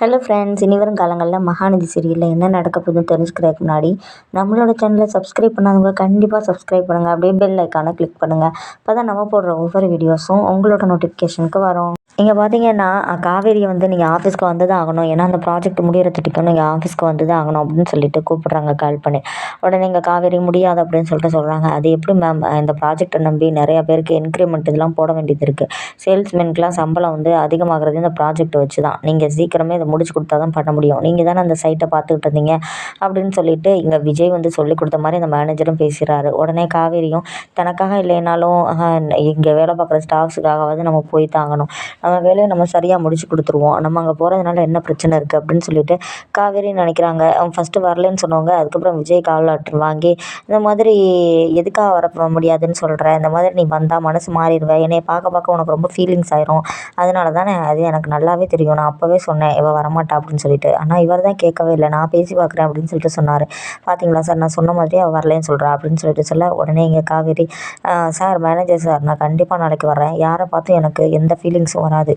Hello friends இனி வரும் காலங்களில் மகாநதி சீரியலில் என்ன நடக்க போகுதுன்னு தெரிஞ்சுக்கிறதுக்கு முன்னாடி நம்மளோட சேனலை சப்ஸ்கிரைப் பண்ணாதவங்க கண்டிப்பாக சப்ஸ்கிரைப் பண்ணுங்கள் அப்படியே பெல் ஐக்கானை கிளிக் பண்ணுங்கள் அப்போ தான் நம்ம போடுற ஒவ்வொரு வீடியோஸும் உங்களோட நோட்டிஃபிகேஷனுக்கு வரும். இங்கே பார்த்தீங்கன்னா காவேரியை வந்து நீங்கள் ஆஃபீஸ்க்கு வந்து தான் ஆகணும். ஏன்னா அந்த ப்ராஜெக்ட் முடியறதுக்கு நீங்கள் ஆஃபீஸ்க்கு வந்து தான் ஆகணும் அப்படின்னு சொல்லிட்டு கூப்பிட்றாங்க கால் பண்ணி. உடனே இங்கே காவேரி முடியாது அப்படின்னு சொல்லிட்டு சொல்கிறாங்க அது எப்படி மேம் இந்த ப்ராஜெக்டை நம்பி நிறையா பேருக்கு இன்க்ரிமெண்ட் இதெல்லாம் போட வேண்டியது இருக்குது சேல்ஸ்மேனுக்குலாம் சம்பளம் வந்து அதிகமாகிறது இந்த ப்ராஜெக்ட் வச்சு தான் நீங்கள் சீக்கிரமே இதை முடிச்சு கொடுத்தா தான் பண்ண முடியும். நீங்கள் தானே அந்த சைட்டை பார்த்துக்கிட்டு இருந்தீங்க அப்படின்னு சொல்லிட்டு இங்கே விஜய் வந்து சொல்லி கொடுத்த மாதிரி அந்த மேனேஜரும் பேசுகிறாரு உடனே காவேரியும் தனக்காக இல்லைனாலும் இங்கே வேலை பார்க்குற ஸ்டாஃப்ஸுக்காகவாவது நம்ம போய் தாங்கணும். நம்ம வேலையை நம்ம சரியாக முடிச்சு கொடுத்துருவோம். நம்ம அங்கே போகிறதுனால என்ன பிரச்சனை இருக்குது அப்படின்னு சொல்லிட்டு காவேரி நினைக்கிறாங்க. ஃபஸ்ட்டு வரலன்னு சொன்னவங்க அதுக்கப்புறம் விஜய் கால் வாங்கி இந்த மாதிரி எதுக்காக வர முடியாதுன்னு சொல்கிற இந்த மாதிரி நீ வந்தால் மனசு மாறிடுவேன் என்னை பார்க்க பார்க்க உனக்கு ரொம்ப ஃபீலிங்ஸ் ஆயிரும். அதனால தானே அது எனக்கு நல்லாவே தெரியும். நான் அப்போவே சொன்னேன் இவள் வரமாட்டா அப்படின்னு சொல்லிட்டு. ஆனால் இவர் தான் கேட்கவே இல்லை. நான் பேசி பார்க்குறேன் அப்படின்னு சொல்லிட்டு சொன்னார். பார்த்தீங்களா சார்? நான் சொன்ன மாதிரியே அவள் வரலன்னு சொல்கிறா அப்படின்னு சொல்லிட்டு சொல்ல உடனே இங்கே காவேரி சார் மேனேஜர் சார் நான் கண்டிப்பாக நாளைக்கு வரேன் யாரை பார்த்தும் எனக்கு எந்த ஃபீலிங்ஸும் வராது.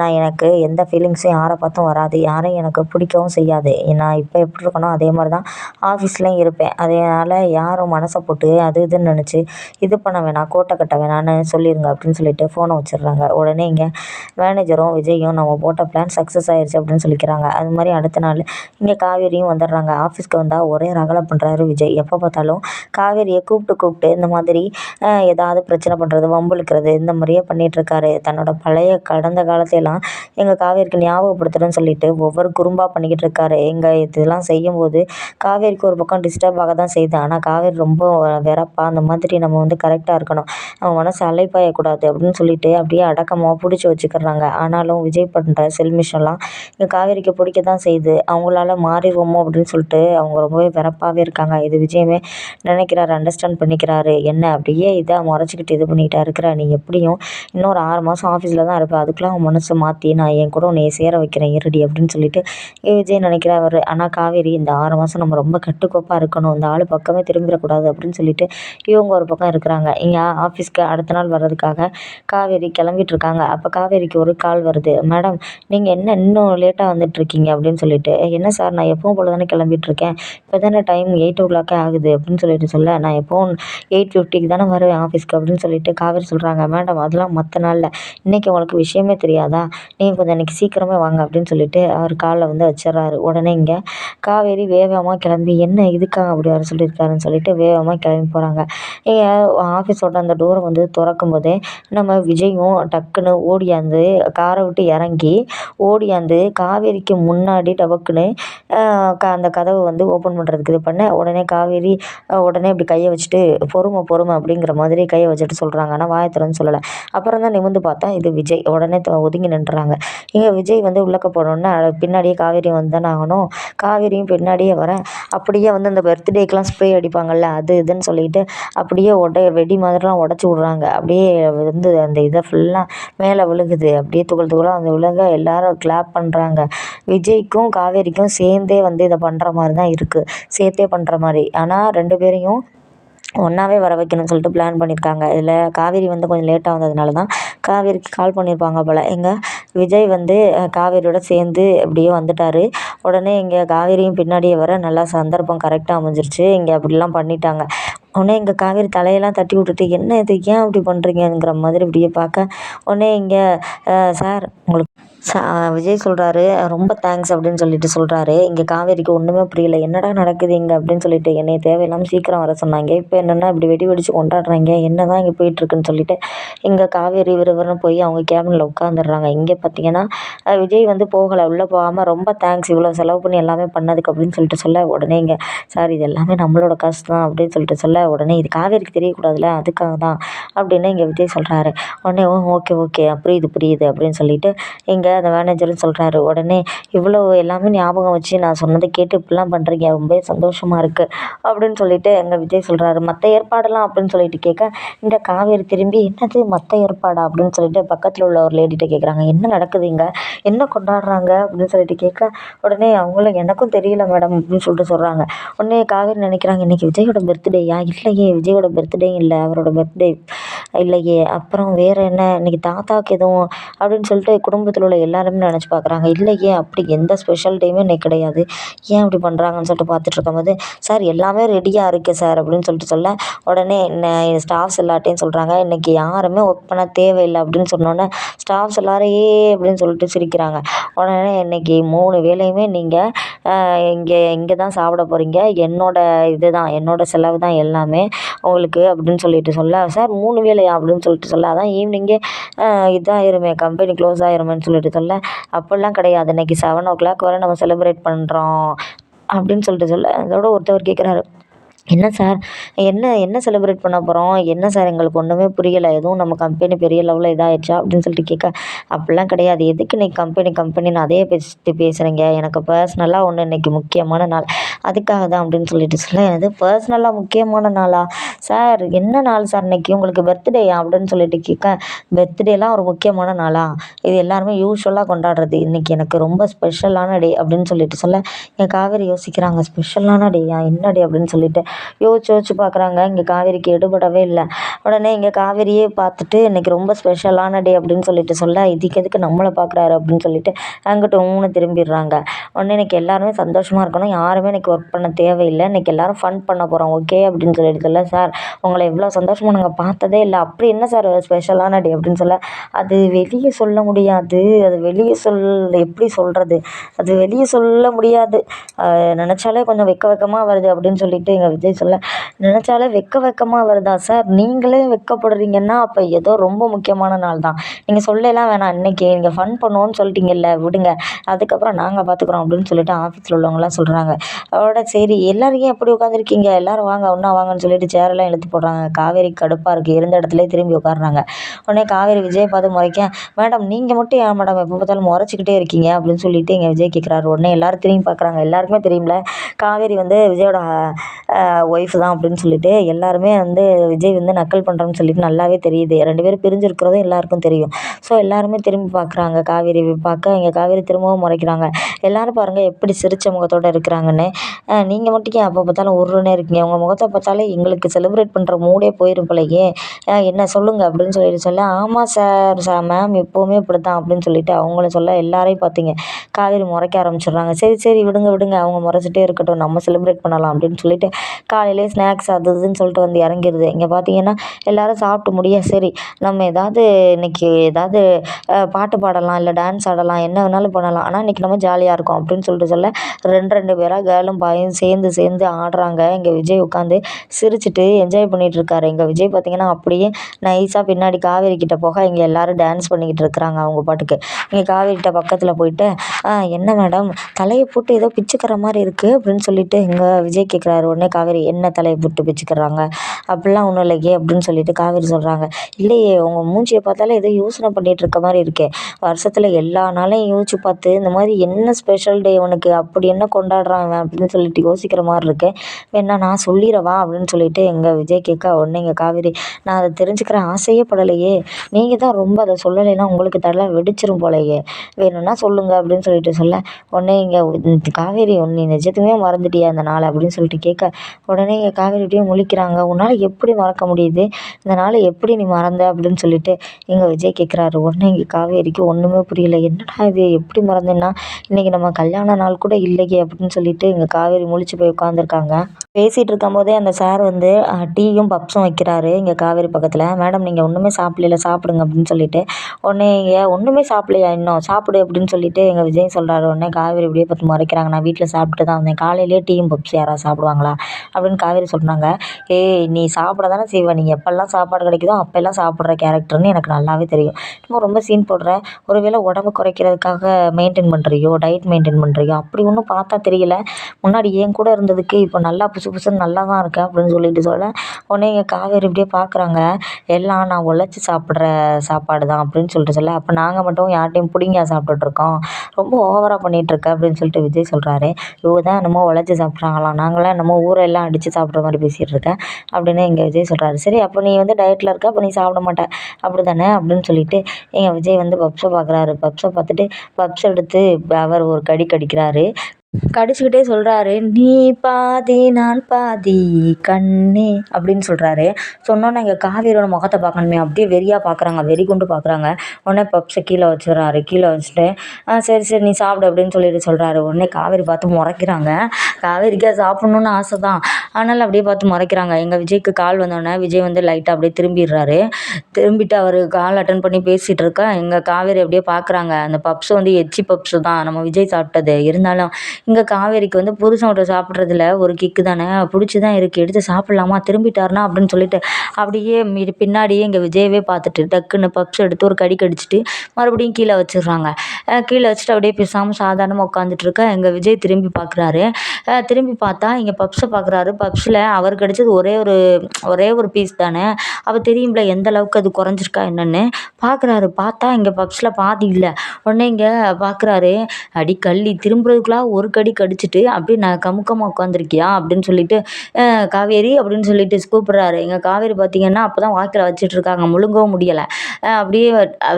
நான் எனக்கு எந்த ஃபீலிங்ஸும் யாரை பார்த்தும் வராது. யாரையும் எனக்கு பிடிக்கவும் செய்யாது. நான் இப்போ எப்படி இருக்கணும் அதே மாதிரி தான் ஆஃபீஸ்லேயும் இருப்பேன். அதனால் யாரும் மனசை போட்டு அது இதுன்னு நினச்சி இது பண்ண வேணாம். கோட்டை கட்ட வேணான்னு சொல்லிடுங்க அப்படின்னு சொல்லிட்டு ஃபோனை வச்சிடுறாங்க. உடனே இங்கே மேனேஜரும் விஜயும் நம்ம போட்ட பிளான் சக்ஸஸ் ஆயிடுச்சு அப்படின்னு சொல்லிக்கிறாங்க. அது மாதிரி அடுத்த நாள் இங்கே காவேரியும் வந்துடுறாங்க. ஆஃபீஸ்க்கு வந்தால் ஒரே ரகலை பண்ணுறாரு விஜய். எப்போ பார்த்தாலும் காவேரியை கூப்பிட்டு கூப்பிட்டு இந்த மாதிரி ஏதாவது பிரச்சனை பண்ணுறது வம்புழுக்கிறது இந்த மாதிரியே பண்ணிகிட்ருக்காரு தன்னோட பழைய கடந்த காலத்தையெல்லாம் எங்கள் காவேரிக்கு ஞாபகப்படுத்துகிறேன்னு சொல்லிட்டு ஒவ்வொரு குறும்பாக பண்ணிக்கிட்டு இருக்காரு. எங்கள் இதெல்லாம் செய்யும்போது காவேரிக்கு ஒரு பக்கம் டிஸ்டர்ப் ஆக தான் செய்யுது. ஆனால் காவேரி ரொம்ப வெறப்பா அந்த மாதிரி நம்ம வந்து கரெக்டாக இருக்கணும். நம்ம மனசு அலைப்பாயக்கூடாது அப்படின்னு சொல்லிட்டு அப்படியே அடக்கமாக பிடிச்சி வச்சுக்கிறாங்க. ஆனாலும் விஜய் பண்ணுற செல்மிஷம்லாம் இங்கே காவேரிக்கு பிடிக்க தான் செய்யுது அவங்களால மாறிடுவோமோ அப்படின்னு சொல்லிட்டு அவங்க ரொம்பவே வெறப்பாகவே இருக்காங்க. இது விஜயமே நினைக்கிறாரு அண்டர்ஸ்டாண்ட் பண்ணிக்கிறாரு. என்ன? அப்படியே இதை முறைச்சிக்கிட்டு இது பண்ணிக்கிட்டா இருக்கிற நீ எப்படியும் இன்னொரு ஆறு மாதம் ஆஃபீஸில் தான் இருப்பேன் அதுக்குலாம் அவன் மனசை மாற்றி நான் என் கூட உன்னை சேர வைக்கிறேன் இருடி அப்படின்னு சொல்லிட்டு விஜய் நினைக்கிறாரு ஆனால் காவேரி இந்த ஆறு மாதம் நம்ம ரொம்ப கட்டுக்கோப்பாக இருக்கணும். இந்த ஆள் பக்கமே திரும்பிடக்கூடாது அப்படின்னு சொல்லிட்டு இவங்க ஒரு பக்கம் இருக்கிறாங்க. இங்கே ஆஃபீஸ்க்கு அடுத்த நாள் வர்றதுக்காக காவேரி கிளம்பிட்டு இருக்காங்க. அப்போ காவேரிக்கு ஒரு கால் வருது. மேடம் நீங்கள் என்ன இன்னும் லேட்டாக வந்துட்டுருக்கீங்க அப்படின்னு சொல்லிட்டு. என்ன சார் நான் எப்பவும் போல் தானே கிளம்பிட்டுருக்கேன். இப்போ தானே டைம் எயிட் ஓ கிளாக்கே ஆகுது அப்படின்னு சொல்லிட்டு சொல்ல நான் எப்போவும் எயிட் ஃபிஃப்டிக்கு தானே வருவேன் ஆஃபீஸ்க்கு அப்படின்னு சொல்லிட்டு காவேரி சொல்கிறாங்க மேடம் அதெல்லாம் மற்ற நாளில். இன்றைக்கி உங்களுக்கு விஷயமே தெரியாதா? நீங்கள் கொஞ்சம் இன்றைக்கி சீக்கிரமே வாங்க அப்படின்னு சொல்லிட்டு அவர் காலில் வந்து வச்சிடறாரு உடனே இங்கே காவேரி வேகமாக கிளம்பி என்ன இதுக்காக அப்படி வர சொல்லியிருக்காருன்னு சொல்லிட்டு வேகமாக கிளம்பி போகிறாங்க ஆஃபீஸோட அந்த டோரை வந்து திறக்கும் போதே நம்ம விஜயும் டக்குன்னு ஓடியாந்து காரை விட்டு இறங்கி ஓடியாந்து காவேரிக்கு முன்னாடி டபக்குன்னு க அந்த கதவை வந்து ஓப்பன் பண்ணுறதுக்கு இது பண்ண உடனே காவேரி உடனே இப்படி கையை வச்சுட்டு பொறுமை பொறுமை அப்படிங்கிற மாதிரி கையை வச்சுட்டு சொல்கிறாங்க ஆனால் வாயை திறந்து சொல்லலை. அப்புறம் தான் நிமிந்து பார்த்தா இது விஜய். உடனே ஒதுங்கி நின்றுறாங்க இங்கே விஜய் வந்து உள்ளக்க போனோன்னே பின்னாடியே காவேரி வந்து தானே ஆகணும். காவேரியும் பின்னாடியே வரேன். அப்படியே வந்து அந்த பர்த்டேக்கெலாம் ஸ்ப்ரே அடிப்பாங்கள்ல அது இதுன்னு சொல்லிட்டு அப்படியே உட வெடி மாதிரிலாம் உடச்சி விட்றாங்க. அப்படியே வந்து அந்த இதை ஃபுல்லாக மேலே விழுகுது. அப்படியே துகள் துகளாக அந்த விழுக எல்லோரும் கிளாப் பண்ணுறாங்க விஜய்க்கும் காவேரிக்கும் சேர்ந்து வந்து இதை பண்ணுற மாதிரி தான் இருக்குது சேர்த்தே பண்ணுற மாதிரி. ஆனால் ரெண்டு பேரையும் ஒன்றாவே வர வைக்கணும்னு சொல்லிட்டு பிளான் பண்ணியிருக்காங்க இதில் காவேரி வந்து கொஞ்சம் லேட்டாக வந்ததுனால தான் காவேரிக்கு கால் பண்ணியிருப்பாங்க போல். எங்கள் விஜய் வந்து காவேரியோட சேர்ந்து அப்படியே வந்துட்டார். உடனே இங்கே காவேரியும் பின்னாடியே வர நல்லா சந்தர்ப்பம் கரெக்டாக அமைஞ்சிருச்சு. இங்கே அப்படிலாம் பண்ணிட்டாங்க. உடனே இங்கே காவேரி தலையெல்லாம் தட்டி விட்டுட்டு என்ன இது? ஏன் அப்படி பண்ணுறீங்கிற மாதிரி இப்படியே பார்க்க. உடனே இங்கே சார் உங்களுக்கு சா விஜய் சொல்கிறாரு ரொம்ப தேங்க்ஸ் அப்படின்னு சொல்லிட்டு சொல்கிறாரு இங்கே காவேரிக்கு ஒன்றுமே புரியல. என்னடா நடக்குது இங்கே? அப்படின்னு சொல்லிட்டு என்னை தேவையில்லாமல் சீக்கிரம் வர சொன்னாங்க. இப்போ என்னென்னா இப்படி வெடி வெடிச்சு கொண்டாடுறாங்க. என்ன தான் இங்கே போயிட்டுருக்குன்னு சொல்லிட்டு இங்கே காவேரி விறுவிறுன்னு போய் அவங்க கேபினில் உட்காந்துடுறாங்க இங்கே பார்த்தீங்கன்னா விஜய் வந்து போகலை. உள்ளே போகாமல் ரொம்ப தேங்க்ஸ் இவ்வளோ செலவு பண்ணி எல்லாமே பண்ணதுக்கு அப்படின்னு சொல்லிட்டு சொல்ல உடனே இங்கே சார் இது எல்லாமே நம்மளோட காசு தான் அப்படின்னு சொல்லிட்டு சொல்ல உடனே இது காவேரிக்கு தெரியக்கூடாதுல்ல. அதுக்காக தான் அப்படின்னு இங்கே விஜய் சொல்கிறாரு உடனே ஓ ஓகே ஓகே. புரியுது புரியுது அப்படின்னு சொல்லிட்டு இங்கே அந்த மேனேஜரும் சொல்கிறாரு உடனே இவ்வளோ எல்லாமே ஞாபகம் வச்சு நான் சொன்னதை கேட்டு இப்படிலாம் பண்ணுறீங்க ரொம்ப சந்தோஷமாக இருக்குது அப்படின்னு சொல்லிட்டு எங்கள் விஜய் சொல்கிறாரு மற்ற ஏற்பாடெல்லாம் அப்படின்னு சொல்லிட்டு கேட்க இந்த காவேரி திரும்பி என்னது மற்ற ஏற்பாடா? அப்படின்னு சொல்லிட்டு பக்கத்தில் உள்ள ஒரு லேடிகிட்ட கேட்குறாங்க என்ன நடக்குது இங்கே? என்ன கொண்டாடுறாங்க? அப்படின்னு சொல்லிட்டு கேட்க உடனே அவங்களும் எனக்கும் தெரியல மேடம் அப்படின்னு சொல்லிட்டு சொல்கிறாங்க உடனே காவேரி நினைக்கிறாங்க இன்றைக்கி விஜயோட பர்த்டேயா இல்லையே விஜயோட பர்த்டே இல்லை அவரோட பர்த்டே இல்லையே. அப்புறம் வேறு என்ன? இன்றைக்கி தாத்தாவுக்கு எதுவும் அப்படின்னு சொல்லிட்டு குடும்பத்தில் உள்ள போல் எல்லாருமே நினச்சி பார்க்குறாங்க இல்லையே அப்படி எந்த ஸ்பெஷல் டேயுமே இன்னைக்கு கிடையாது. ஏன் இப்படி பண்ணுறாங்கன்னு சொல்லிட்டு பார்த்துட்டு இருக்கும்போது சார் எல்லாமே ரெடியாக இருக்குது சார் அப்படின்னு சொல்லிட்டு சொல்ல உடனே என்ன ஸ்டாஃப்ஸ் எல்லாட்டையும் சொல்கிறாங்க இன்றைக்கி யாருமே ஒர்க் பண்ண தேவையில்லை அப்படின்னு சொன்னோன்னே ஸ்டாஃப்ஸ் எல்லாரையே அப்படின்னு சொல்லிட்டு சிரிக்கிறாங்க. உடனே இன்னைக்கு மூணு வேளையுமே நீங்கள் இங்கே இங்கே தான் சாப்பிட போகிறீங்க என்னோட இது தான் என்னோட செலவு தான் எல்லாமே உங்களுக்கு அப்படின்னு சொல்லிட்டு சொல்ல சார் மூணு வேலையா அப்படின்னு சொல்லிட்டு சொல்ல அதான் ஈவினிங்கே இதாகிருமே கம்பெனி க்ளோஸ் ஆயிருமேன்னு சொல்லிட்டு சொல்ல அப்படிலாம் கிடையாது. இன்றைக்கி செவன் ஓ கிளாக் வரை நம்ம செலிப்ரேட் பண்ணுறோம் அப்படின்னு சொல்லிட்டு சொல்ல அதோட ஒருத்தவர் கேட்குறாரு என்ன சார் என்ன என்ன செலிப்ரேட் பண்ண போகிறோம் என்ன சார் எங்களுக்கு ஒன்றுமே புரியலை. எதுவும் நம்ம கம்பெனி பெரிய லெவலில் இதாகிடுச்சா அப்படின்னு சொல்லிட்டு கேட்க அப்படிலாம் கிடையாது. எதுக்கு நீ கம்பெனி கம்பெனின்னு அதே பேசிட்டு பேசுகிறீங்க எனக்கு பர்சனலாக ஒன்று இன்றைக்கி முக்கியமான நாள். அதுக்காக தான் அப்படின்னு சொல்லிட்டு சொல்ல எனது பர்சனலாக முக்கியமான நாளா? சார் என்ன நாள் சார் இன்றைக்கி உங்களுக்கு பர்த்டேயா அப்படின்னு சொல்லிட்டு கேட்க பர்த்டேலாம் ஒரு முக்கியமான நாளா? இது எல்லாருமே யூஸ்வலாக கொண்டாடுறது. இன்றைக்கி எனக்கு ரொம்ப ஸ்பெஷலான டே அப்படின்னு சொல்லிட்டு சொல்ல என் காவேரி யோசிக்கிறாங்க ஸ்பெஷலான டேயா என்ன டே அப்படின்னு சொல்லிட்டு யோசிச்சு யோசிச்சு பார்க்குறாங்க. இங்கே காவேரிக்கு எடுபடவே இல்லை. உடனே இங்கே காவேரியே பார்த்துட்டு இன்றைக்கி ரொம்ப ஸ்பெஷலான டே அப்படின்னு சொல்லிட்டு சொல்ல இதுக்கு எதுக்கு நம்மளை பார்க்குறாரு? அப்படின்னு சொல்லிட்டு அங்கிட்டு ஊன்னு திரும்பிடுறாங்க. உடனே இன்றைக்கி எல்லாருமே சந்தோஷமாக இருக்கணும். யாருமே இன்றைக்கி ஒர்க் பண்ண தேவையில்லை. இன்றைக்கி எல்லோரும் ஃபன் பண்ண போகிறோம் ஓகே அப்படின்னு சொல்லிட்டு சொல்ல சார் உங்களை எவ்வளோ சந்தோஷமாக நாங்கள் பார்த்ததே இல்லை. அப்படி என்ன சார் ஸ்பெஷலான டே அப்படின்னு சொல்ல அது வெளியே சொல்ல முடியாது. அது வெளியே சொல் எப்படி சொல்கிறது அது வெளியே சொல்ல முடியாது. நினச்சாலே கொஞ்சம் வெக்க வெக்கமாக வருது அப்படின்னு சொல்லிட்டு எங்கள் விஜய் சொல்ல நினச்சாலே வெக்க வெக்கமாக வருதா சார்? நீங்கள் வெக்கப்படுறீங்கன்னா அப்போ ஏதோ ரொம்ப முக்கியமான நாள் தான். நீங்கள் சொல்லலாம் வேணாம் இன்றைக்கி நீங்கள் ஃபன் பண்ணுவோன்னு சொல்லிட்டீங்கல்ல விடுங்க. அதுக்கப்புறம் நாங்கள் பார்த்துக்குறோம் அப்படின்னு சொல்லிட்டு ஆஃபீஸில் உள்ளவங்களாம் சொல்கிறாங்க அதோட சரி எல்லோரும் ஏன் எப்படி உட்காந்துருக்கீங்க எல்லோரும் வாங்க ஒன்றா வாங்கன்னு சொல்லிட்டு சேரெல்லாம் இழுத்து போடுறாங்க. காவேரி கடுப்பாக இருக்குது இருந்த இடத்துல திரும்பி உட்காடுறாங்க உடனே காவேரி விஜய் பார்த்து முறைக்க மேடம் நீங்கள் மட்டும் ஏன் மேடம் எப்போ பார்த்தாலும் முறைச்சிக்கிட்டே இருக்கீங்க? அப்படின்னு சொல்லிட்டு எங்கள் விஜய் கேட்குறாரு உடனே எல்லோரும் திரும்பி பார்க்குறாங்க எல்லாருக்குமே தெரியும்ல காவேரி வந்து விஜயோட ஒய்ஃப் தான் அப்படின்னு சொல்லிட்டு எல்லாருமே வந்து விஜய் வந்து நக்கல் பண்ணுறோன்னு சொல்லிட்டு நல்லாவே தெரியுது. ரெண்டு பேரும் பிரிஞ்சிருக்கிறதும் எல்லாருக்கும் தெரியும். ஸோ எல்லாருமே திரும்பி பார்க்குறாங்க காவேரி பார்க்க இங்கே காவேரி திரும்பவும் முறைக்கிறாங்க. எல்லோரும் பாருங்கள் எப்படி சிரித்த முகத்தோடு இருக்கிறாங்கன்னு. நீங்கள் மட்டும் ஏன் அப்போ பார்த்தாலும் உருன்னே இருக்கீங்க. உங்கள் முகத்தை பார்த்தாலே எங்களுக்கு செலிப்ரேட் பண்ணுற மூடே போயிடும் போலயே. என்ன சொல்லுங்கள் அப்படின்னு சொல்லிட்டு சொல்ல ஆமாம் சார் சார் மேம் எப்போவுமே இப்படி தான் அப்படின்னு சொல்லிட்டு அவங்களும் சொல்ல எல்லாரையும் பார்த்தீங்க காவேரி முறைக்க ஆரம்பிச்சிடுறாங்க. சரி சரி விடுங்க விடுங்க. அவங்க முறைச்சிட்டே இருக்கட்டும். நம்ம செலிப்ரேட் பண்ணலாம் அப்படின்னு சொல்லிட்டு காலையிலே ஸ்நாக்ஸ் அது இதுன்னு சொல்லிட்டு வந்து இறங்கிடுது இங்கே பார்த்தீங்கன்னா எல்லோரும் சாப்பிட்டு முடிய சரி நம்ம ஏதாவது இன்றைக்கி ஏதாவது பாட்டு பாடலாம் இல்லை டான்ஸ் ஆடலாம் என்ன வேணாலும் பண்ணலாம். ஆனால் இன்றைக்கி நம்ம ஜாலியாக இருக்கோம் அப்படின்னு சொல்லிட்டு சொல்ல ரெண்டு ரெண்டு பேராக கேர்ளும் பாயும் சேர்ந்து சேர்ந்து ஆடுறாங்க. இங்கே விஜய் உட்காந்து சிரிச்சிட்டு என்ஜாய் பண்ணிகிட்டு இருக்காரு. இங்கே விஜய் பார்த்திங்கன்னா அப்படியே நைஸாக பின்னாடி காவேரி கிட்ட போக இங்கே எல்லோரும் டான்ஸ் பண்ணிக்கிட்டு இருக்கிறாங்க அவங்க பாட்டுக்கு. இங்கே காவேரிட்ட பக்கத்தில் போயிட்டு என்ன மேடம் தலையை போட்டு ஏதோ பிச்சுக்கிற மாதிரி இருக்குது அப்படின்னு சொல்லிட்டு இங்கே விஜய் கேட்குறாரு உடனே காவேரி. என்ன தலையை போட்டு பிச்சுக்கிறாங்க அப்படிலாம் ஒன்றும் இல்லையே அப்படின்னு அப்படின்னு சொல்லிட்டு காவேரி சொல்கிறாங்க இல்லையே உங்கள் மூஞ்சியை பார்த்தாலே ஏதோ யோசனை பண்ணிகிட்டு இருக்க மாதிரி இருக்கே. வருஷத்தில் எல்லா நாளையும் யோசிச்சு பார்த்து இந்த மாதிரி என்ன ஸ்பெஷல் டே உனக்கு? அப்படி என்ன கொண்டாடுறாங்க அப்படின்னு சொல்லிட்டு யோசிக்கிற மாதிரி இருக்கு. வேணா நான் சொல்லிடவா அப்படின்னு சொல்லிட்டு எங்கள் விஜய் கேட்க உடனே எங்கள் காவேரி நான் அதை தெரிஞ்சுக்கிற ஆசையே படலையே. நீங்கள் தான் ரொம்ப அதை சொல்லலைன்னா உங்களுக்கு தலை வெடிச்சிரும் போலையே. வேணும்னா சொல்லுங்கள் அப்படின்னு சொல்லிட்டு சொல்ல. உடனே இங்கே காவேரி ஒன்று நிஜத்துக்குமே மறந்துட்டியா அந்த நாளை அப்படின்னு சொல்லிட்டு கேட்க. உடனே காவேரி அப்படியே முழிக்கிறாங்க. உன்னால் எப்படி மறக்க முடியுது? இந்த நாளை எப்படி நீ மறந்த அப்படின்னு சொல்லிட்டு எங்கள் விஜய் கேட்குறாரு உடனே இங்கே காவேரிக்கு ஒன்றுமே புரியல. என்னடா இது? எப்படி மறந்தேன்னா இன்றைக்கி நம்ம கல்யாண நாள் கூட இல்லையே அப்படின்னு சொல்லிட்டு இங்கே காவேரி முழிச்சு போய் உட்காந்துருக்காங்க பேசிகிட்டு இருக்கும்போதே அந்த சார் வந்து டீயும் பப்ஸும் வைக்கிறாரு இங்கே காவேரி பக்கத்தில். மேடம் நீங்கள் ஒன்றுமே சாப்பிடல சாப்பிடுங்க அப்படின்னு சொல்லிட்டு. உடனே இங்கே ஒன்றுமே சாப்பிடலையா இன்னும்? சாப்பிடு அப்படின்னு சொல்லிட்டு எங்கள் விஜய் சொல்கிறாரு உடனே காவேரி இப்படியே பார்த்து மறைக்கிறாங்க. நான் வீட்டில் சாப்பிட்டு தான் வந்தேன். காலையிலேயே டீயும் பப்ஸ் யாராவது சாப்பிடுவாங்களா? அப்படின்னு காவேரி சொல்கிறாங்க ஏய் நீ சாப்பிட தானே செய்வேன் நீ எப்போல்லாம் சாப்பாடு கிடைக்குதோ அப்போல்லாம் சாப்பிட்ற கேரக்டர்னு எனக்கு நல்லாவே தெரியும். சும்மா ரொம்ப சீன் போடுற. ஒரு வேளை உடம்பு குறைக்கிறதுக்காக மெயின்டைன் பண்ணுறியோ டயட் மெயின்டைன் பண்ணுறியோ அப்படி ஒன்றும் பார்த்தா தெரியல. முன்னாடி என் கூட இருந்ததுக்கு இப்போ நல்லா புதுசு புதுசுன்னு நல்லா தான் இருக்கேன் அப்படின்னு சொல்லிட்டு சொல்ல உடனே எங்கள் காவேரி இப்படியே பார்க்குறாங்க எல்லாம் நான் உழைச்சி சாப்பிட்ற சாப்பாடு தான் அப்படின்னு சொல்லிட்டு சொல்ல அப்போ நாங்கள் மட்டும் யார்ட்டையும் பிடிங்க சாப்பிட்டுட்ருக்கோம் ரொம்ப ஓவராக பண்ணிகிட்ருக்க அப்படின்னு சொல்லிட்டு விஜய் சொல்கிறாரு இவங்க தான் என்னமோ உழைச்சி சாப்பிட்றாங்களாம் நாங்களாம் என்னமோ ஊரெல்லாம் அடித்து சாப்பிட்ற மாதிரி பேசிகிட்டு இருக்கேன் அப்படின்னு எங்கள் விஜய் சொல்கிறாரு சரி அப்போ நீ வந்து டயட்டில் இருக்க அப்போ நீ சாப்பிட மாட்டேன் அப்படி தானே அப்படின்னு சொல்லிட்டு எங்கள் விஜய் வந்து பப்ஸை பார்க்குறாரு பப்ஸை பார்த்துட்டு பப்ஸ் எடுத்து அவர் ஒரு கடி கடிக்கிறாரு. கடிச்சுக்கிட்டே சொல்கிறாரு நீ பாதி நான் பாதி கண்ணே அப்படின்னு சொல்கிறாரு சொன்னோன்னே இங்கே காவேரியோட முகத்தை பார்க்கணுமே அப்படியே வெறியாக பார்க்குறாங்க வெறி கொண்டு பார்க்குறாங்க. உடனே பப்ஸை கீழே வச்சுறாரு கீழே வச்சுட்டு ஆ சரி சரி நீ சாப்பிடு அப்படின்னு சொல்லிட்டு சொல்கிறாரு உடனே காவேரி பார்த்து முறைக்கிறாங்க. காவேரிக்கா சாப்பிட்ணுன்னு ஆசை தான் ஆனாலும் அப்படியே பார்த்து முறைக்கிறாங்க. எங்கள் விஜய்க்கு கால் வந்தோடனே விஜய் வந்து லைட்டாக அப்படியே திரும்பிடுறாரு. திரும்பிட்டு அவர் கால் அட்டன் பண்ணி பேசிகிட்டு இருக்கா எங்கள் காவேரி அப்படியே பார்க்குறாங்க. அந்த பப்ஸ் வந்து எச்சி பப்ஸு தான். நம்ம விஜய் சாப்பிட்டது. இருந்தாலும் இங்கே காவேரிக்கு வந்து புருஷனோட சாப்பிட்றதுல ஒரு கிக்கு தானே? பிடிச்சி தான் இருக்குது எடுத்து சாப்பிட்லாமா? திரும்பிட்டாருனா அப்படின்னு சொல்லிட்டு அப்படியே பின்னாடியே இங்கே விஜயவே பார்த்துட்டு டக்குன்னு பப்ஸ் எடுத்து ஒரு கடி கடிச்சிட்டு மறுபடியும் கீழே வச்சிடுறாங்க. கீழே வச்சுட்டு அப்படியே பேசாமல் சாதாரணமாக உட்காந்துட்டு இருக்க எங்கள் விஜய் திரும்பி பார்க்குறாரு. திரும்பி பார்த்தா இங்கே பப்ஸை பார்க்குறாரு. பப்ஸில் அவர் கிடச்சது ஒரே ஒரு ஒரே ஒரு பீஸ் தானே? அப்போ தெரியும்ல எந்த அளவுக்கு அது குறைஞ்சிருக்கா என்னென்னு? பார்க்குறாரு. பார்த்தா இங்கே பப்ஸில் பாதி இல்லை. உடனே இங்கே பார்க்குறாரு. அடி கள்ளி திரும்புறதுக்குள்ளே ஒரு கடி கடிச்சிட்டு அப்படியே நான் கமுக்கமாக உட்காந்துருக்கியா அப்படின்னு சொல்லிட்டு காவேரி அப்படின்னு சொல்லிட்டு கூப்பிட்றாரு. எங்கள் காவேரி பார்த்தீங்கன்னா அப்போ தான் வாக்கில் வச்சுட்டு இருக்காங்க. முழுங்கவும் முடியலை. அப்படியே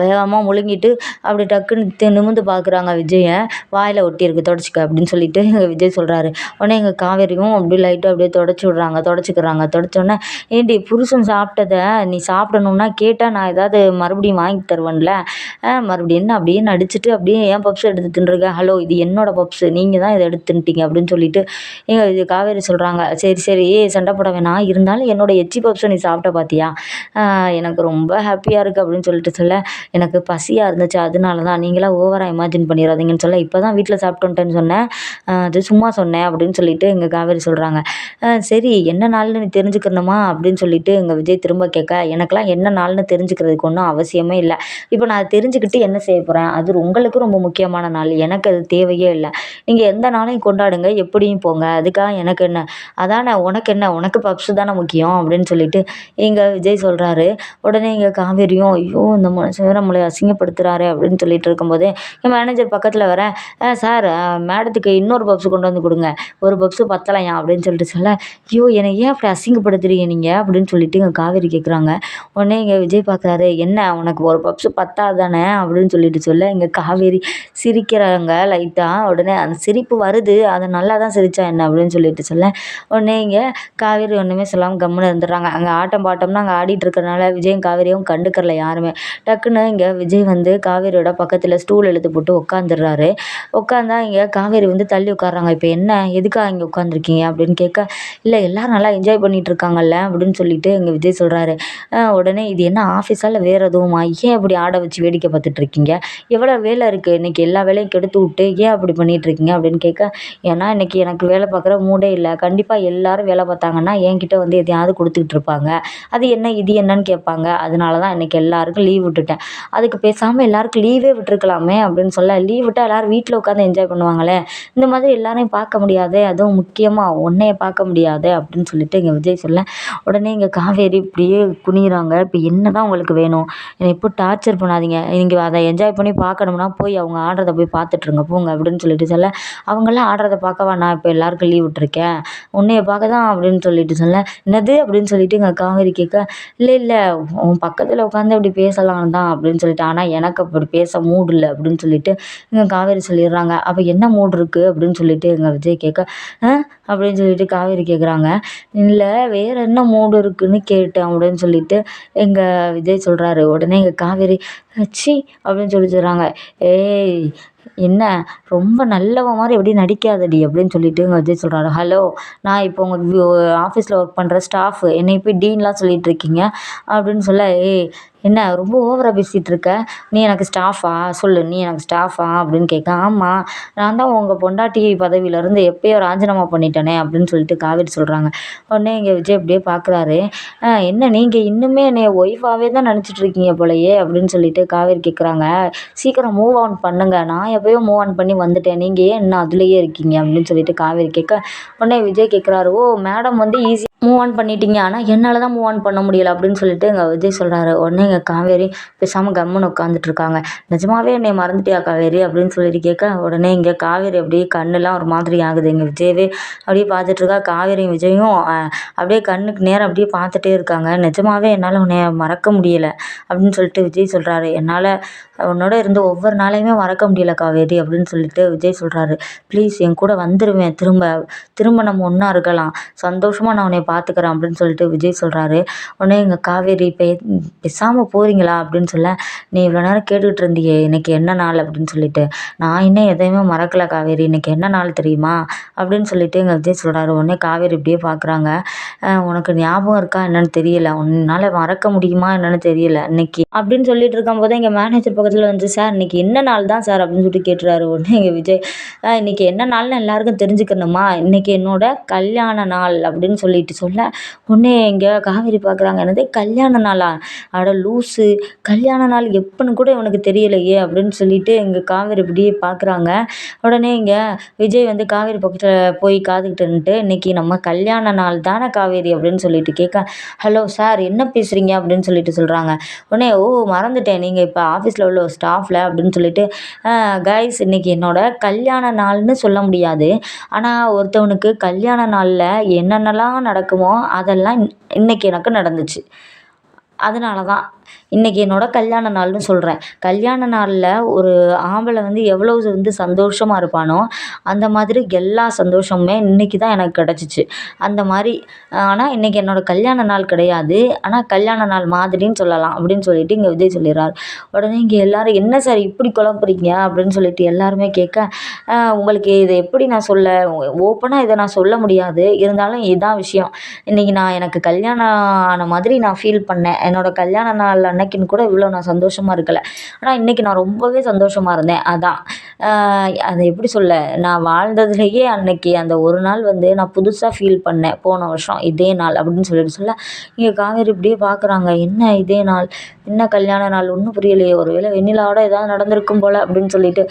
வேகமாக முழுங்கிட்டு அப்படி டக்குன்னு நிமிந்து பார்க்குறாங்க விஜயை. வாயில் ஒட்டியிருக்கு தொடச்சிக்க அப்படின்னு சொல்லிட்டு எங்கள் விஜய் சொல்கிறாரு உடனே எங்கள் காவேரியும் அப்படியே லைட்டாக அப்படியே தொடச்சி விட்றாங்க தொடச்சிக்கிறாங்க. தொடச்சோடனே ஏண்டி புருஷன் சாப்பிட்டதை நீ சாப்பிடணும்னா கேட்டால் நான் ஏதாவது மறுபடியும் வாங்கி தருவேன்ல? மறுபடியும் என்ன அப்படியே நடிச்சுட்டு அப்படியே ஏன் பப்ஸ் எடுத்து தின்றுருக்க ஹலோ இது என்னோடய பப்ஸு. நீங்கள் தான் இதை எடுத்துன்ட்டீங்க அப்படின்னு சொல்லிட்டு ஏங்க இது காவேரி சொல்கிறாங்க சரி சரி சண்டை போட வேணாம். இருந்தாலும் என்னோடய எச்சி பப்ஸை நீ சாப்பிட்ட பார்த்தியா எனக்கு ரொம்ப ஹாப்பியாக இருக்குது அப்படின்னு சொல்லிட்டு சொல்ல எனக்கு பசியாக இருந்துச்சு. அதனால தான் நீங்களாம் ஓவராக இமேஜின் பண்ணிடாதீங்கன்னு சொல்ல இப்போ தான் வீட்டில் சாப்பிட்டு சொன்னேன் அது சும்மா சொன்னேன் அப்படின்னு சொல்லிட்டு எங்கள் காவேரி சொல்கிறாங்க சரி என்ன நாள்னு நீ தெரிஞ்சுக்கணுமா அப்படின்னு சொல்லிட்டு எங்கள் விஜய் திரும்ப கேட்க எனக்கெல்லாம் என்ன நாள்னு தெரிஞ்சுக்கிறதுக்கு ஒன்றும் அவசியமே இல்லை. இப்போ நான் தெரிஞ்சுக்கிட்டு என்ன செய்ய போகிறேன் அது உங்களுக்கு ரொம்ப முக்கியமான நாள். எனக்கு அது தேவையே இல்லை. நீங்கள் எந்த நாளையும் கொண்டாடுங்க எப்படியும் போங்க. அதுக்காக எனக்கு என்ன? அதானே உனக்கு என்ன? உனக்கு பப்ஸு தானே முக்கியம் அப்படின்னு சொல்லிட்டு எங்கள் விஜய் சொல்கிறாரு உடனே இங்கே காவேரியும் ஐயோ இந்த மனுஷன் நம்மளை அசிங்கப்படுத்துகிறாரு அப்படின்னு சொல்லிட்டு இருக்கும்போதே என் மேனேஜர் பக்கத்தில் வரேன் சார் மேடத்துக்கு இன்னொரு பப்ஸு கொண்டு வந்து கொடுங்க. ஒரு பப்ஸு பத்தலையா? அப்படின்னு சொல்லிட்டு சொல்ல ஐயோ என்னை ஏன் அப்படி அசிங்கப்படுத்துறீங்க நீங்கள் அப்படின்னு சொல்லிட்டு இங்கே காவேரி கேட்குறாங்க உடனே இங்கே விஜய் பார்க்குறாரு என்ன உனக்கு ஒரு பப்ஸு பத்தாதானே அப்படின்னு சொல்லிட்டு சொல்ல இங்கே காவேரி சிரிக்கிறாங்க லைட்டாக உடனே அந்த சிரி சிரிப்பு வருது. அதை நல்லா தான் சிரித்தா என்ன அப்படின்னு சொல்லிட்டு சொல்ல உடனே இங்கே காவேரி ஒன்றுமே சொல்லாமல் கம்முன்னு இருந்துடுறாங்க. அங்கே ஆட்டம் பாட்டம்னா அங்கே ஆடிட்டு இருக்கிறனால விஜயும் காவேரியும் கண்டுக்கறல யாருமே. டக்குன்னு இங்கே விஜய் வந்து காவேரியோட பக்கத்தில் ஸ்டூல் எழுத்து போட்டு உட்காந்துடுறாரு உட்காந்தா இங்கே காவேரி வந்து தள்ளி உட்காடுறாங்க இப்போ என்ன? எதுக்காக இங்கே உட்காந்துருக்கீங்க அப்படின்னு கேட்க இல்லை எல்லோரும் நல்லா என்ஜாய் பண்ணிகிட்டு இருக்காங்கல்ல? அப்படின்னு சொல்லிட்டு எங்கள் விஜய் சொல்கிறாரு உடனே இது என்ன ஆஃபீஸால் வேறு எதுவுமா? ஏன் இப்படி ஆட வச்சு வேடிக்கை பார்த்துட்ருக்கீங்க எவ்வளோ வேலை இருக்குது இன்றைக்கி எல்லா வேலையும் கெடுத்து விட்டு ஏன் அப்படி பண்ணிகிட்ருக்கீங்க அப்படின்னு அப்படின்னு கேட்க ஏன்னா இன்றைக்கி எனக்கு வேலை பார்க்குற மூடே இல்லை. கண்டிப்பாக எல்லோரும் வேலை பார்த்தாங்கன்னா என்கிட்ட வந்து எதையாவது கொடுத்துக்கிட்டு இருப்பாங்க. அது என்ன இது என்னன்னு கேட்பாங்க. அதனால தான் இன்றைக்கி எல்லாருக்கும் லீவ் விட்டுட்டேன். அதுக்கு பேசாமல் எல்லாருக்கும் லீவே விட்டுருக்கலாமே அப்படின்னு சொல்ல லீவ் விட்டால் எல்லோரும் வீட்டில் உட்காந்து என்ஜாய் பண்ணுவாங்களே. இந்த மாதிரி எல்லாரையும் பார்க்க முடியாது அதுவும் முக்கியமாக உன்னைய பார்க்க முடியாது அப்படின்னு சொல்லிட்டு எங்கள் விஜய் சொல்ல உடனே இங்கே காவேரி இப்படியே குனிகிறாங்க இப்போ என்ன தான் உங்களுக்கு வேணும்? என்னை இப்போ டார்ச்சர் பண்ணாதீங்க. நீங்கள் அதை என்ஜாய் பண்ணி பார்க்கணும்னா போய் அவங்க ஆடுறத போய் பார்த்துட்ருங்க போங்க அப்படின்னு சொல்லிட்டு சொல்ல அவங்களாம் ஆடுறத பார்க்கவா நான் இப்போ எல்லாருக்கும் லீவ் விட்டுருக்கேன். உன்னைய பார்க்க தான் அப்படின்னு சொல்லிட்டு சொன்னேன். என்னது அப்படின்னு சொல்லிட்டு எங்கள் காவேரி கேட்க இல்லை இல்லை உன் பக்கத்தில் உட்காந்து அப்படி பேசலாம் தான் அப்படின்னு சொல்லிட்டு ஆனால் எனக்கு அப்படி பேச மூடு இல்லை அப்படின்னு சொல்லிட்டு எங்கள் காவேரி சொல்லிடுறாங்க. அப்போ என்ன மூடு இருக்குது அப்படின்னு சொல்லிட்டு எங்கள் விஜய் கேட்க அப்படின்னு சொல்லிட்டு காவேரி கேட்குறாங்க இல்லை வேறு என்ன மூடு இருக்குதுன்னு கேட்டேன் அப்படின்னு சொல்லிட்டு எங்கள் விஜய் சொல்கிறாரு உடனே எங்கள் காவேரி ச்சீ அப்படின்னு சொல்லி சொல்கிறாங்க ஏய் என்ன? ரொம்ப நல்லவன் மாதிரி எப்படி நடிக்காதடி அப்படின்னு சொல்லிட்டு எங்கள் விஜய் சொல்கிறாரு ஹலோ நான் இப்போ உங்கள் ஆஃபீஸில் ஒர்க் பண்ணுற ஸ்டாஃபு என்னை போய் டீன்லாம் சொல்லிகிட்டு இருக்கீங்க. அப்படின்னு சொல்ல ஏய் என்ன ரொம்ப ஓவராக பேசிகிட்டு இருக்க? நீ எனக்கு ஸ்டாஃபா சொல்லு நீ எனக்கு ஸ்டாஃபா அப்படின்னு கேட்க ஆமாம் நான் தான் உங்கள் பொண்டாட்டி பதவியிலேருந்து எப்போயோ ராஜினாமா பண்ணிட்டேனே அப்படின்னு சொல்லிட்டு காவேரி சொல்கிறாங்க உடனே இங்கே விஜய் அப்படியே பார்க்குறாரு என்ன நீங்கள் இன்னுமே என்னை ஒய்ஃபாகவே தான் நினச்சிட்டு இருக்கீங்க போலயே அப்படின்னு சொல்லிட்டு காவேரி கேட்குறாங்க சீக்கிரம் மூவ் ஆன் பண்ணுங்கள் நான் எப்போயோ மூவ் ஆன் பண்ணி வந்துட்டேன். நீங்கள் ஏன் இன்னும் அதுலேயே இருக்கீங்க அப்படின்னு சொல்லிட்டு காவேரி கேட்க உடனே விஜய் கேட்குறாரு ஓ மேடம் வந்து ஈஸி மூவ் ஆன் பண்ணிட்டீங்க. ஆனால் என்னால் தான் மூவ் ஆன் பண்ண முடியலை அப்படின்னு சொல்லிட்டு எங்கள் விஜய் சொல்கிறாரு உடனே எங்கள் காவேரி பேசாமல் கம்முன்னு உட்காந்துட்டு இருக்காங்க நிஜமாவே என்னை மறந்துட்டியா காவேரி? அப்படின்னு சொல்லிட்டு கேட்க உடனே இங்கே காவேரி அப்படியே கண்ணெல்லாம் ஒரு மாதிரி ஆகுது. எங்கள் விஜயவே அப்படியே பார்த்துட்ருக்கா. காவேரி காவேரியும் விஜயும் அப்படியே கண்ணுக்கு நேரம் அப்படியே பார்த்துட்டே இருக்காங்க. நிஜமாவே என்னால் உன்னை மறக்க முடியல. அப்படின்னு சொல்லிட்டு விஜய் சொல்கிறாரு என்னால் உன்னோட இருந்து ஒவ்வொரு நாளையுமே மறக்க முடியல காவேரி. அப்படின்னு சொல்லிட்டு விஜய் சொல்கிறாரு ப்ளீஸ் என் கூட வந்துடுவேன் திரும்ப திரும்ப நம்ம ஒன்றா இருக்கலாம். சந்தோஷமாக நான் உன்னை பார்த்துக்கிறேன் அப்படின்னு சொல்லிட்டு விஜய் சொல்கிறாரு உடனே எங்கள் காவேரி பே பேசாமல் போகிறீங்களா அப்படின்னு சொல்ல நீ இவ்வளோ நேரம் கேட்டுக்கிட்டு இருந்தியே இன்னைக்கு என்ன நாள்? அப்படின்னு சொல்லிட்டு நான் இன்னும் எதையுமே மறக்கலை காவேரி இன்னைக்கு என்ன நாள் தெரியுமா? அப்படின்னு சொல்லிட்டு எங்கள் விஜய் சொல்கிறாரு உடனே காவேரி இப்படியே பார்க்குறாங்க உனக்கு ஞாபகம் இருக்கா என்னன்னு தெரியல. உன்னால் மறக்க முடியுமா என்னன்னு தெரியல இன்னைக்கு? அப்படின்னு சொல்லிட்டு இருக்கும்போது எங்கள் மேனேஜர் பக்கத்தில் வந்து சார் இன்னைக்கு என்ன நாள் தான் சார்? அப்படின்னு சொல்லிட்டு கேட்டுறாரு. உடனே எங்கள் விஜய் இன்னைக்கு என்ன நாள்னு எல்லாருக்கும் தெரிஞ்சுக்கணுமா? இன்னைக்கு என்னோட கல்யாண நாள் அப்படின்னு சொல்லிட்டு சொல்ல உடனே இங்கே காவேரி பார்க்குறாங்க? என்னது? கல்யாண நாளா? அட லூஸு கல்யாண நாள் எப்போன்னு கூட உனக்கு தெரியலையே அப்படின்னு சொல்லிட்டு இங்கே காவேரி இப்படியே பார்க்குறாங்க. உடனே இங்கே விஜய் வந்து காவேரி பக்கத்தில் போய் காதுகிட்டு இன்னைக்கு நம்ம கல்யாண நாள் தானே காவேரி? அப்படின்னு சொல்லிட்டு கேட்க ஹலோ சார் என்ன பேசுகிறீங்க அப்படின்னு சொல்லிட்டு சொல்கிறாங்க உடனே ஓ மறந்துட்டேன். நீங்கள் இப்போ ஆஃபீஸில் உள்ள ஸ்டாஃபில் அப்படின்னு சொல்லிட்டு கைஸ் இன்னைக்கு என்னோட கல்யாண நாள்னு சொல்ல முடியாது. ஆனால் ஒருத்தவனுக்கு கல்யாண நாளில் என்னென்னலாம் நடக்கும் அதெல்லாம் இன்- இன்னைக்கு எனக்கு நடந்துச்சு. அதனால தான் இன்றைக்கி என்னோட கல்யாண நாள்னு சொல்கிறேன் கல்யாண நாளில் ஒரு ஆம்பளை வந்து எவ்வளோ வந்து சந்தோஷமாக இருப்பானோ அந்த மாதிரி எல்லா சந்தோஷமுமே இன்றைக்கி தான் எனக்கு கிடச்சிச்சு. அந்த மாதிரி ஆனால் இன்றைக்கி என்னோட கல்யாண நாள் கிடையாது. ஆனால் கல்யாண நாள் மாதிரின்னு சொல்லலாம் அப்படின்னு சொல்லிட்டு இங்கே விஜய் சொல்லிடுறாரு. உடனே இங்கே எல்லோரும் என்ன சார் இப்படி குழம்புறீங்க? அப்படின்னு சொல்லிட்டு எல்லாருமே கேட்க உங்களுக்கு இதை எப்படி நான் சொல்ல ஓப்பனாக இதை நான் சொல்ல முடியாது. இருந்தாலும் இதுதான் விஷயம். இன்றைக்கி நான் எனக்கு கல்யாணம் ஆன மாதிரி நான் ஃபீல் பண்ணேன். என்னோட கல்யாண நாள் அன்னைக்குன்னு கூட இவ்வளோ நான் சந்தோஷமாக இருக்கலை. ஆனால் இன்றைக்கி நான் ரொம்பவே சந்தோஷமாக இருந்தேன். அதான். அதை எப்படி சொல்ல? நான் வாழ்ந்ததுலேயே அன்னைக்கு அந்த ஒரு நாள் வந்து நான் புதுசாக ஃபீல் பண்ணேன். போன வருஷம் இதே நாள் அப்படின்னு சொல்லிட்டு சொல்ல இங்கே காவேரி இப்படியே பார்க்குறாங்க என்ன இதே நாள்? என்ன கல்யாண நாள் ஒன்றும் புரியலையே. ஒருவேளை வெண்ணிலாவோட ஏதாவது நடந்திருக்கும் போல் அப்படின்னு சொல்லிட்டு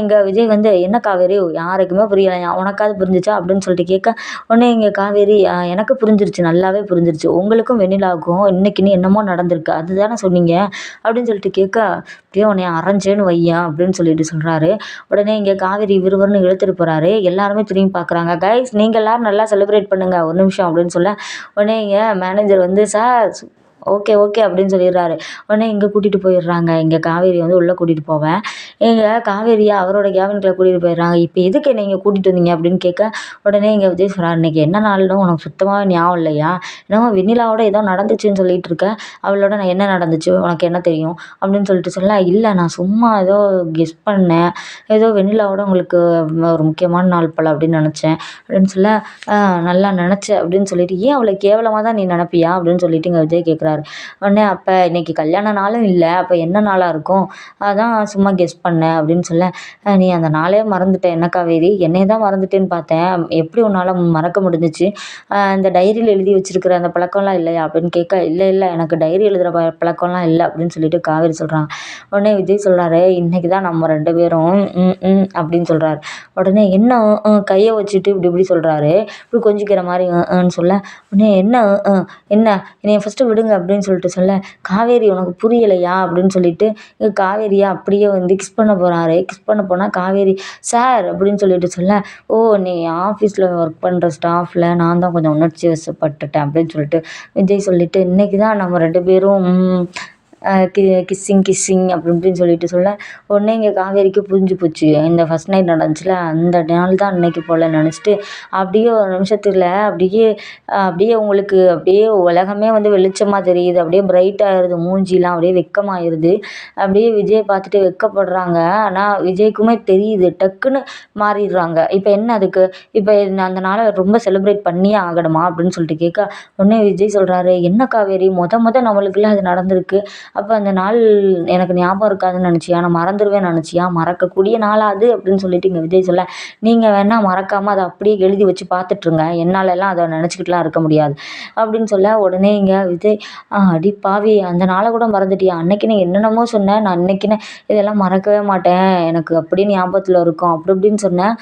இங்கே விஜய் வந்து என்ன காவேரி? யாருக்குமே புரியலை. உனக்காவது புரிஞ்சிச்சா? அப்படின்னு சொல்லிட்டு கேட்க உடனே இங்கே காவேரி எனக்கு புரிஞ்சிருச்சு. நல்லாவே புரிஞ்சிருச்சு. உங்களுக்கும் வெண்ணிலாவுக்கும் இன்னைக்குன்னு என்னமோ நடந்திருக்கு. அதுதானே சொன்னீங்க? அப்படின்னு சொல்லிட்டு கேட்க அப்படியே உன்னை அரைஞ்சேன்னு வையன் அப்படின்னு சொல்லிட்டு சொல்கிறாரு உடனே இங்கே காவேரி விறுவிறுன்னு இழுத்துட்டு போகிறாரு எல்லாருமே திரும்பி பார்க்குறாங்க கைஸ் நீங்கள் எல்லாரும் நல்லா செலிப்ரேட் பண்ணுங்கள் ஒரு நிமிஷம் அப்படின்னு சொல்ல உடனே இங்கே மேனேஜர் வந்து சார் ஓகே ஓகே அப்படின்னு சொல்லிடுறாரு. உடனே இங்கே கூட்டிகிட்டு போயிடுறாங்க. இங்கே காவேரி வந்து உள்ளே கூட்டிகிட்டு போவேன். இங்கே காவேரியை அவரோட கேபின்குள்ளே கூட்டிகிட்டு போயிடுறாங்க. இப்போ எதுக்கு என்னை இங்கே கூட்டிகிட்டு வந்தீங்க அப்படின்னு கேட்க உடனே இங்கே விஜய் சொல்கிறார் இன்னைக்கு என்ன நாள்னு உனக்கு சுத்தமாக ஞாபகம் இல்லையா? என்னமோ வெண்ணிலாவோட ஏதோ நடந்துச்சுன்னு சொல்லிட்டு இருக்க. அவளோட நான் என்ன நடந்துச்சு? உனக்கு என்ன தெரியும்? அப்படின்னு சொல்லிட்டு சொல்ல இல்லை நான் சும்மா ஏதோ கெஸ் பண்ணேன். ஏதோ வெண்ணிலாவோட உங்களுக்கு ஒரு முக்கியமான நாள் போல் அப்படின்னு நினச்சேன். அப்படின்னு சொல்ல நல்லா நினச்ச அப்படின்னு சொல்லிட்டு ஏன் அவளை கேவலமாக தான் நீ நினப்பியா? அப்படின்னு சொல்லிட்டு இங்கே விஜய் கேட்குறாரு உடனே அப்போ இன்னைக்கு கல்யாண நாளும் இல்லை அப்போ என்ன நாளாக இருக்கும்? அதான் சும்மா கெஸ் பண்ணேன் அப்படின்னு சொல்ல. நீ அந்த நாளே மறந்துட்ட என்ன காவேரி? என்னையே தான் மறந்துட்டேன்னு பார்த்தேன். எப்படி உன்னால் மறக்க முடிஞ்சிச்சு? அந்த இந்த டைரியில் எழுதி வச்சிருக்கிற அந்த பழக்கம்லாம் இல்லையா? அப்படின்னு கேட்க இல்லை இல்லை எனக்கு டைரி எழுதுகிற ப பழக்கம்லாம் இல்லை அப்படின்னு சொல்லிட்டு காவேரி சொல்கிறாங்க உடனே விஜய் சொல்கிறாரு இன்னைக்கு தான் நம்ம ரெண்டு பேரும் ம் ம் அப்படின்னு சொல்கிறாரு உடனே என்ன ம், கையை வச்சுட்டு இப்படி இப்படி சொல்கிறாரு இப்படி கொஞ்சிக்கிற மாதிரி சொல்ல. உடனே என்ன என்ன? என்னைய ஃபஸ்ட்டு விடுங்க அப்படின்னு சொல்லிட்டு சொல்ல காவேரி உனக்கு புரியலையா? அப்படின்னு சொல்லிட்டு காவேரியை அப்படியே வந்து கிஸ் பண்ண போகிறாரு கிஸ் பண்ண போனால் காவேரி சார் அப்படின்னு சொல்லிட்டு சொல்ல ஓ நீ ஆஃபீஸில் ஒர்க் பண்ணுற ஸ்டாஃபில் நான் தான் கொஞ்சம் உணர்ச்சி வசப்பட்டுட்டேன் அப்படின்னு சொல்லிட்டு விஜய் சொல்லிட்டு இன்றைக்கி தான் நம்ம ரெண்டு பேரும் கி கிஸ்ஸிங் கிஸ்ஸிங் அப்படி இப்படின்னு சொல்லிட்டு சொல்ல உடனே இங்கே காவேரிக்கு புரிஞ்சு போச்சு. இந்த ஃபஸ்ட் நைட் நடந்துச்சுல அந்த நாள் தான் அன்னைக்கு போல் நினச்சிட்டு அப்படியே ஒரு நிமிஷத்தில் அப்படியே அப்படியே உங்களுக்கு அப்படியே உலகமே வந்து வெளிச்சமாக தெரியுது. அப்படியே பிரைட் ஆயிடுது மூஞ்சிலாம் அப்படியே வெக்கமாயிருது. அப்படியே விஜய் பார்த்துட்டு வெக்கப்படுறாங்க. ஆனால் விஜய்க்குமே தெரியுது டக்குன்னு மாறிடுறாங்க. இப்போ என்ன அதுக்கு? இப்போ அந்த நாளை ரொம்ப செலிப்ரேட் பண்ணியே ஆகணுமா அப்படின்னு சொல்லிட்டு கேட்க உடனே விஜய் சொல்கிறாரு என்ன காவேரி? மொத மொத நம்மளுக்குள்ள அது நடந்திருக்கு. அப்போ அந்த நாள் எனக்கு ஞாபகம் இருக்காதுன்னு நினச்சியா? நான் மறந்துடுவேன் நினச்சியா? மறக்கக்கூடிய நாளாக அது? அப்படின்னு சொல்லிட்டு இங்கே விஜய் சொல்ல நீங்கள் வேணால் மறக்காமல் அதை அப்படியே எழுதி வச்சு பார்த்துட்ருங்க. என்னாலெல்லாம் அதை நினச்சிக்கிட்டுலாம் இருக்க முடியாது. அப்படின்னு சொல்ல உடனே இங்கே விஜய் அடி பாவி அந்த நாளை கூட மறந்துட்டியா? அன்னைக்கு நீ என்னென்னமோ சொன்ன. நான் அன்னைக்குன்னு இதெல்லாம் மறக்கவே மாட்டேன். எனக்கு அப்படியே ஞாபகத்தில் இருக்கும். அப்படி இப்படின்னு சொன்னேன்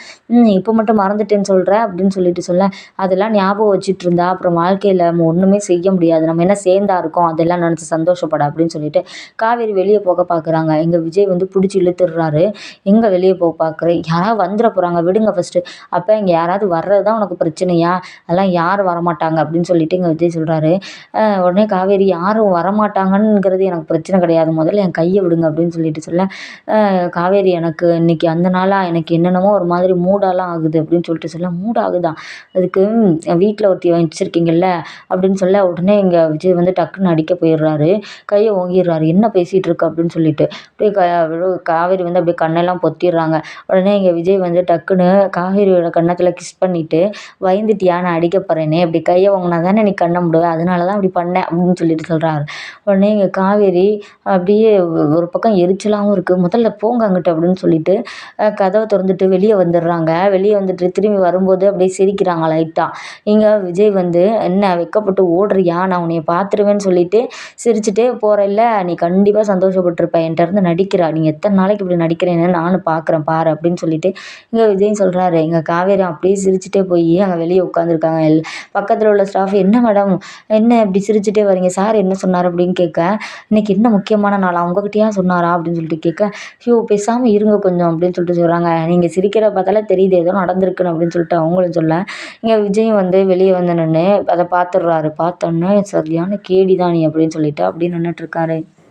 இப்போ மட்டும் மறந்துட்டேன்னு சொல்கிற அப்படின்னு சொல்லிட்டு சொல்ல அதெல்லாம் ஞாபகம் வச்சுட்டு இருந்தா அப்புறம் வாழ்க்கையில் நம்ம ஒன்றுமே செய்ய முடியாது. நம்ம என்ன சேர்ந்தா இருக்கோம்? அதெல்லாம் நினச்சி சந்தோஷப்பட. அப்படின்னு சொல்லி சொல்லிட்டு காவேரி வெளியே போக பார்க்குறாங்க. எங்கள் விஜய் வந்து பிடிச்சி இழுத்துடுறாரு எங்கே வெளியே போக பார்க்குறேன் யாராவது வந்துட போகிறாங்க விடுங்க ஃபஸ்ட்டு அப்போ இங்கே யாராவது வர்றது தான் உனக்கு பிரச்சனையா? அதெல்லாம் யாரும் வரமாட்டாங்க? அப்படின்னு சொல்லிட்டு எங்கள் விஜய் சொல்கிறாரு உடனே காவேரி யாரும் வரமாட்டாங்கங்கிறது எனக்கு பிரச்சனை கிடையாது. முதல்ல என் கையை விடுங்க அப்படின்னு சொல்லிட்டு சொல்ல காவேரி எனக்கு இன்னைக்கு அந்த நாளாக எனக்கு என்னென்னமோ ஒரு மாதிரி மூடாலாம் ஆகுது அப்படின்னு சொல்லிட்டு சொல்ல மூடாகுதான் அதுக்கு வீட்டில் ஒருத்தி வச்சிருக்கீங்கல்ல? அப்படின்னு சொல்ல உடனே எங்கள் விஜய் வந்து டக்குன்னு அடிக்க போயிடுறாரு கையை ஓங்கிடுறாரு என்ன பேசிகிட்டு இருக்க அப்படின்னு சொல்லிட்டு. அப்படியே க காவேரி வந்து அப்படியே கண்ணெல்லாம் பொத்திடுறாங்க. உடனே இங்கே விஜய் வந்து டக்குன்னு காவேரியோட கன்னத்தில் கிஸ் பண்ணிவிட்டு பயந்துட்டியா? நான் அடிக்க போகிறேனே அப்படி கையை வாங்கினா தானே நீ கண்ணை முடுவேன் அதனால தான் அப்படி பண்ணேன் அப்படின்னு சொல்லிட்டு சொல்கிறாரு உடனே இங்கே காவேரி அப்படியே ஒரு பக்கம் எரிச்சலாகவும் இருக்குது முதல்ல போங்க அங்கிட்ட அப்படின்னு சொல்லிட்டு கதவை திறந்துட்டு வெளியே வந்துடுறாங்க. வெளியே வந்துட்டு திரும்பி வரும்போது அப்படியே சிரிக்கிறாங்க லைட்டாக இங்கே விஜய் வந்து என்ன வெக்கப்பட்டு ஓடுறியா? நான் உன்னைய பார்த்துருவேன்னு சொல்லிட்டு சிரிச்சுட்டே நீ கண்டிப்பாக சந்தோஷப்பட்டிருப்ப. என்கிட்ட இருந்து நடிக்கிறா. நீ எத்தனை நாளைக்கு இப்படி நடிக்கிறேன்னு நானும் பார்க்குறேன் பாரு அப்படின்னு சொல்லிட்டு இங்கே விஜய் சொல்கிறாரு எங்கள் காவேரி அப்படியே சிரிச்சுட்டே போய் அங்கே வெளியே உட்காந்துருக்காங்க எல் பக்கத்தில் உள்ள ஸ்டாஃப் என்ன மேடம் என்ன இப்படி சிரிச்சுட்டே வரீங்க? சார் என்ன சொன்னார்? அப்படின்னு கேட்க இன்னைக்கு என்ன முக்கியமான நாள்? அவங்ககிட்டயா சொன்னாரா? அப்படின்னு சொல்லிட்டு கேட்க ஐயோ பேசாமல் இருங்க கொஞ்சம் அப்படின்னு சொல்லிட்டு சொல்கிறாங்க நீங்கள் சிரிக்கிற பார்த்தாலே தெரியுது. ஏதோ நடந்திருக்குன்னு அப்படின்னு சொல்லிட்டு அவங்களும் சொல்ல இங்கே விஜய் வந்து வெளியே வந்து நின்று அதை பார்த்துடுறாரு. பார்த்தோன்னே சரியான கேடி தான் நீ அப்படின்னு சொல்லிட்டு அப்படி நின்றுட்டுருக்காரு ಮಾಡ್ತಾರೆ